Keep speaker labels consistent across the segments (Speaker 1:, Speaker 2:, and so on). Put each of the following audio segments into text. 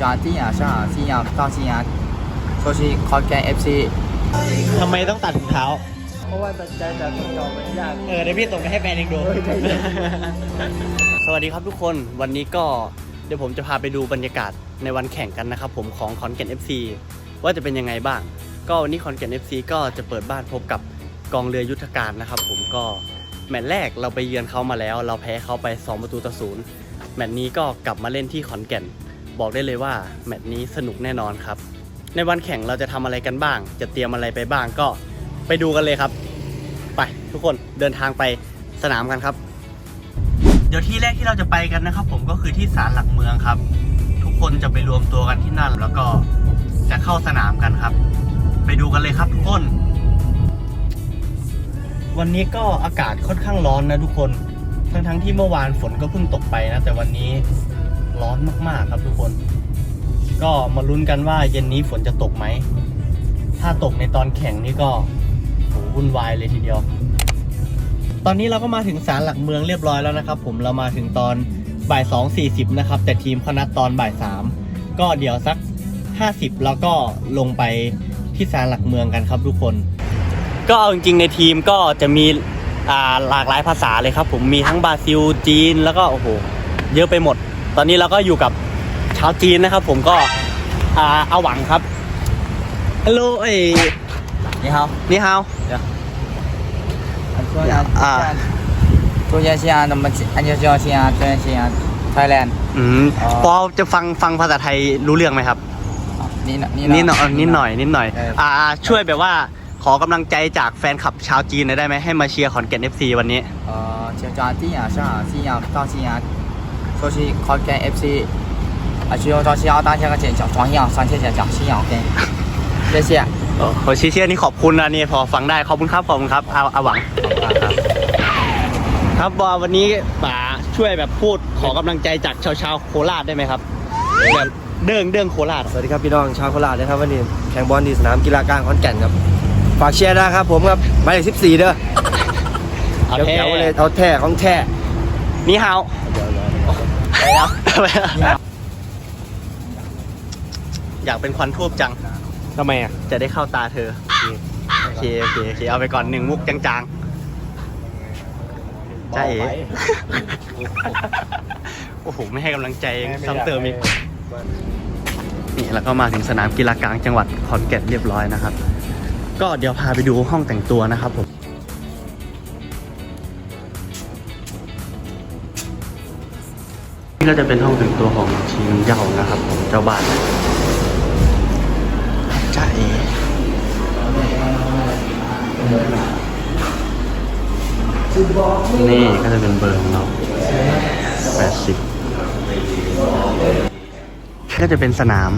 Speaker 1: จาที่ยาชาที่ยาต่อาที่ยาโซชิคอนแกนเอฟซี
Speaker 2: ทำไมต้องตัดถุงเท้า
Speaker 1: เพราะว่าตัดใจจากถุงเท้ามันยาก
Speaker 2: เออเดี๋ยวพี่ตรงไปให้แฟนเองดู สวัสดีครับทุกคน วันนี้ก็เดี๋ยวผมจะพาไปดูบรรยากาศในวันแข่งกันนะครับผมของขอนแก่น FC ว่าจะเป็นยังไงบ้าง ก็วันนี้ขอนแก่น FC ก็จะเปิดบ้านพบกับกองเรือยุทธการนะครับผมก็แมตช์แรกเราไปเยือนเขามาแล้ว เราแพ้เขาไป 2 ประตูต่อศูนย์แมตช์นี้ก็กลับมาเล่นที่ขอนแก่น บอกได้เลยว่าแมตช์นี้สนุกแน่นอนครับ ในวันแข่งเราจะทำอะไรกันบ้าง จะเตรียมอะไรไปบ้างก็ไปดูกันเลยครับ ไปทุกคนเดินทางไปสนามกันครับ เดี๋ยวที่แรกที่เราจะไปกันนะครับ ผมก็คือที่ศาลหลักเมืองครับ ทุกคนจะไปรวมตัวกันที่นั่น แล้วก็จะเข้าสนามกันครับ ไปดูกันเลยครับทุกคน วันนี้ก็อากาศค่อนข้างร้อนนะทุกคน ทั้งๆที่เมื่อวานฝนก็เพิ่งตกไปนะ แต่วันนี้ ร้อนมากๆ ครับทุกคน ก็มาลุ้นกันว่าเย็นนี้ฝนจะตกไหม ถ้าตกในตอนแข่งนี่ก็โหวุ่นวายเลยทีเดียว ตอนนี้เราก็มาถึงศาลหลักเมืองเรียบร้อยแล้วนะครับ ผมเรามาถึงตอนบ่ายสองสี่สิบนะครับ แต่ทีมเขานัดตอนบ่ายสามก็เดี๋ยวสักห้าสิบแล้วก็ลงไปที่ศาลหลักเมืองกันครับทุกคน ก็เอาจริงๆในทีมก็จะมีหลากหลายภาษาเลยครับ ผมมีทั้งบราซิลจีน แล้วก็โอ้โหเยอะไปหมด อนนี้เราก็อยู่กับชาวจีนนะครับ ผมก็อาหวังครับฮัลโหลเอ้นี่
Speaker 1: ฮาว
Speaker 2: นี่ฮาว
Speaker 1: เดี๋ยาตัวยาเชียนมันอันยาเชีย
Speaker 2: เชี
Speaker 1: ตัวยาเชียไทยแลนด์อืม
Speaker 2: พอจะฟังฟังภาษาไทยรู้เรื่องไหมครับ
Speaker 1: นิดนิ
Speaker 2: ดหน่อยนิดหน่อยนิดหน่อย
Speaker 1: อ่า
Speaker 2: ช่วยแบบว่าขอกำลังใจจากแฟนคลับชาวจีนได้ไหมให้มาเชียร์ขอนแก่นเอฟซีวันนี้
Speaker 1: เออเชียร์จาที่อะใช่ที่อะต่อที่อะ 就是靠跟 FC，啊，就用张新阳当天个剪脚，张新阳上天剪脚，新阳跟，谢谢。
Speaker 2: โอ้โหชี้เชียนี่ขอบคุณนะนี่พอฟังได้ขอบคุณครับขอบคุณครับเอาเอาหวัง ครับบวันนี้ป๋าช่วยแบบพูดขอกำลังใจจากชาวชาวโคราชได้ไหมครับแบบเด้งเด้งโคราช
Speaker 3: สวัสดีครับพี่น้องชาวโคราชนะครับวันนี้แข่งบอลที่สนามกีฬากลางขอนแก่นครับ ฝากเชียร์นะครับผมครับหมายเลขสิบสี่เด้อ
Speaker 2: เอาแท้
Speaker 3: เดี๋ยวเลยเอาแท้ของแท้
Speaker 2: นี่ฮาว อยากเป็นควันทูบจัง
Speaker 3: ทำไมอะ
Speaker 2: จะได้เข้าตาเธอ โอเค โอเค โอเค เอาไปก่อนหนึ่งมุกจางๆจ้าเอ๋โอ้โห ไม่ให้กำลังใจซ้ำเติมอีก นี่แล้วก็มาถึงสนามกีฬากลางจังหวัดขอนแก่นเรียบร้อยนะครับ ก็เดี๋ยวพาไปดูห้องแต่งตัวนะครับผม ก็จะเป็นห้องแต่งตัวของทีมเหย้านะครับ ผมเจ้าบ้านจ่าเอนี่ก็จะเป็นเบอร์ของเรา80 ก็จะเป็นสนาม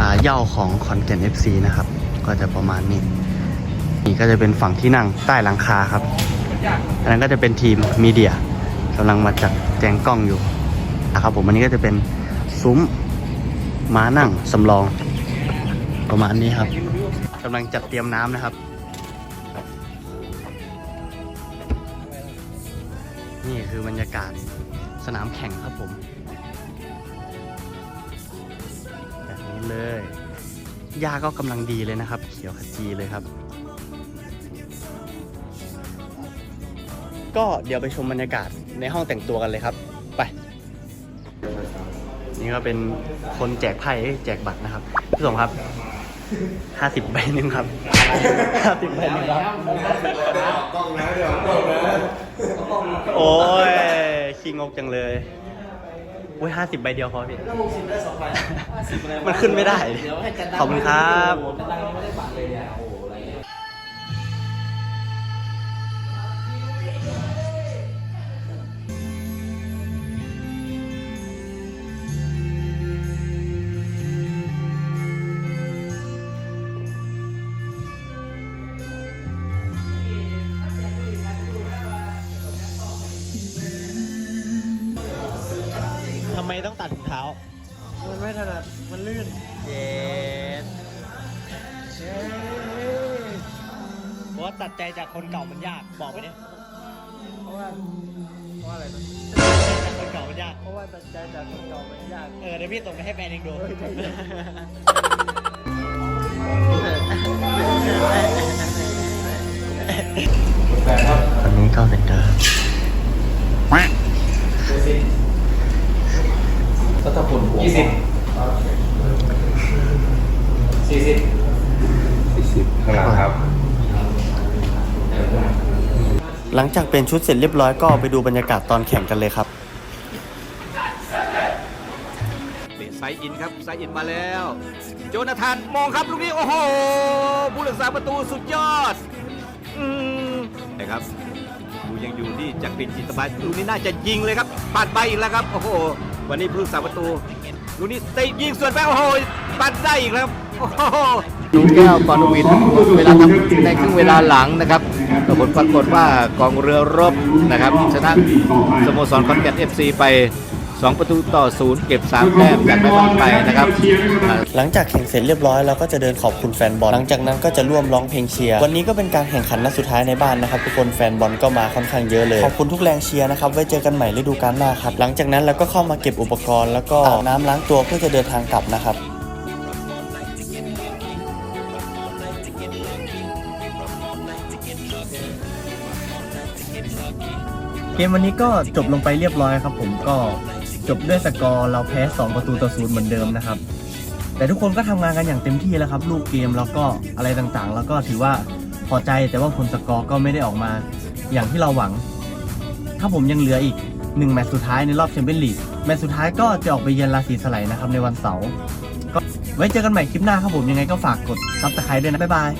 Speaker 2: อ่าเหย้าของขอนแก่น FC นะครับ ก็จะประมาณนี้ นี่ก็จะเป็นฝั่งที่นั่งใต้หลังคาครับอันนั้นก็จะเป็นทีมมีเดียกำลังมาจัดแจงกล้องอยู่ นะครับผมอันนี้ก็จะเป็นซุ้มม้านั่งสำรอง ประมาณนี้ครับกำลังจัดเตรียมน้ำนะครับ นี่คือบรรยากาศสนามแข่งครับผม แบบนี้เลยหญ้าก็กำลังดีเลยนะครับ เขียวขจีเลยครับ ก็เดี๋ยวไปชมบรรยากาศในห้องแต่งตัวกันเลยครับ นี่ก็เป็นคนแจกไพ่เอ้ยแจกบัตรนะครับพี่สมครับห้าสิบใบหนึ่งครับห้าสิบใบหนึ่งครับโอ้ยขี้งกจังเลยโอ้ยห้าสิบใบเดียวพอพี่มันขึ้นไม่ได้ขอบคุณครับ ไมต้องตัดถุงเท้า
Speaker 3: มันไม่ถนัด มันลื่น
Speaker 2: เย็นเพราะว่าตัดใจจากคนเก่ามันยาก บอกไปดิ
Speaker 3: เพราะว่าราะอะไรนะ
Speaker 2: คนเก่ามันยาก
Speaker 3: เพราะว่าตัดใจจากคนเก่ามันยาก
Speaker 2: เออเดี๋ยวพี่ส่งไปให้แฟนเองดูคนนี้ก็เป็นเดิม
Speaker 1: ก็ถ้าคุณยี่สิบสี่สิบ
Speaker 4: ข้างหลังครับ
Speaker 2: หลังจากเป็นชุดเสร็จเรียบร้อยก็ไปดูบรรยากาศตอนแข่งกันเลยครับ
Speaker 5: เป็นไซด์อินครับไซด์อินมาแล้ว โจนาธานมองครับลูกนี้โอ้โหผู้รักษาประตูสุดยอดอืมนะครับดูยังอยู่ที่จักรินจิตบายลูกนี้น่าจะยิงเลยครับปัดไปอีกแล้วครับโอ้โหวันนี้ผู้รักษาประตูลูกนี้เตะยิงส่วนไปโอ้โหปัดได้อีกแล้วโอ้โห
Speaker 6: ดูแก้วกรวินเวลาทำในครึ่งเวลาหลังนะครับผลปรากฏว่ากองเรือรบนะครับชนะสโมสรคอนแกนเอฟซีไป 2 ประตูต่อศูนย์เก็บ 3 แต้มจากไม่บอลไปนะครับ
Speaker 2: หลังจากแข่งเสร็จเรียบร้อยเราก็จะเดินขอบคุณแฟนบอลหลังจากนั้นก็จะร่วมร้องเพลงเชียร์วันนี้ก็เป็นการแข่งขันนัดสุดท้ายในบ้านนะครับทุกคนแฟนบอลก็มาค่อนข้างเยอะเลยขอบคุณทุกแรงเชียร์นะครับไว้เจอกันใหม่ฤดูกาลหน้าครับหลังจากนั้นเราก็เข้ามาเก็บอุปกรณ์แล้วก็อาบน้ำล้างตัวเพื่อจะเดินทางกลับนะครับ เกมวันนี้ก็จบลงไปเรียบร้อยครับ ผมก็จบด้วยสกอร์เราแพ้ 2 ประตูต่อศูนย์เหมือนเดิมนะครับ แต่ทุกคนก็ทำงานกันอย่างเต็มที่แล้วครับ ลูกเกมแล้วก็อะไรต่างๆ แล้วก็ถือว่าพอใจแต่ว่าผลสกอร์ก็ไม่ได้ออกมาอย่างที่เราหวัง ถ้าผมยังเหลืออีกหนึ่งแมตช์สุดท้ายในรอบแชมเปี้ยนลีกแมตช์สุดท้ายก็จะออกไปเยือนราศีสไลด์นะครับในวันเสาร์ก็ไว้เจอกันใหม่คลิปหน้าครับผมยังไงก็ฝากกดซับสไครต์ด้วยนะบ๊ายบาย